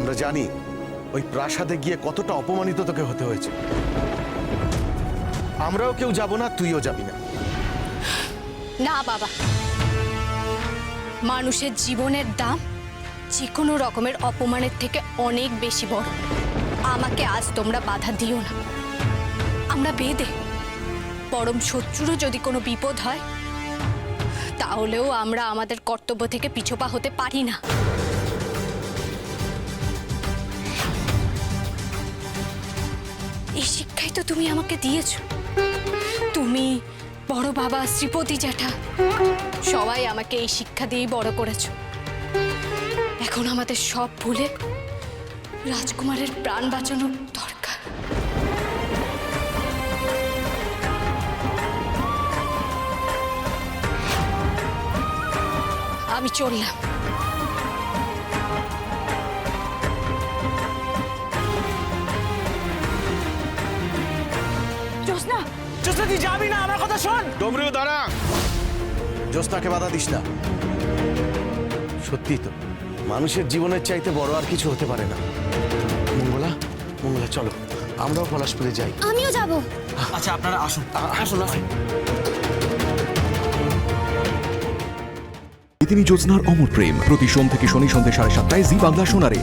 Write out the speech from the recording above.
আমরা জানি ওই প্রাসাদে গিয়ে কতটা অপমানিত তোকে হতে হয়েছে। আমরাও কেউ যাব না, তুইও যাবি না। না, বাবা। মানুষের জীবনের দাম যে কোনো রকমের অপমানের থেকে অনেক বেশি বড়। আমাকে আজ তোমরা বাধা দিও না। আমরা বেদে। পরম শত্রুরও যদি কোনো বিপদ হয়, তাহলেও আমরা আমাদের কর্তব্য থেকে পিছোপা হতে পারি না। এই শিক্ষাই তো তুমি আমাকে দিয়েছ। তুমি বড় বাবা শ্রীপতি জ্যাঠা, সবাই আমাকে এই শিক্ষা দিয়েই বড় করেছ। এখন আমাদের সব ভুলে রাজকুমারের প্রাণ বাঁচানোর দরকার। আমি চললাম জোসনা জোসনা তুই যাবি না? আমার কথা শোন। দাঁড়া। জ্যোৎস্নাকে বাধা দিস না। সত্যি তো মানুষের জীবনের চাইতে বড় আর কিছু হতে পারে না। মঙ্গলা মঙ্গলা চলো আমরাও পলাশপুরে যাই। আমিও যাব। আচ্ছা আপনারা আসুন। আসুন আসুন। তিনি জ্যোৎস্নার অমর প্রেম। প্রতি সোম থেকে শনি সন্ধ্যে সাড়ে সাতটায় জি বাংলা শোনারে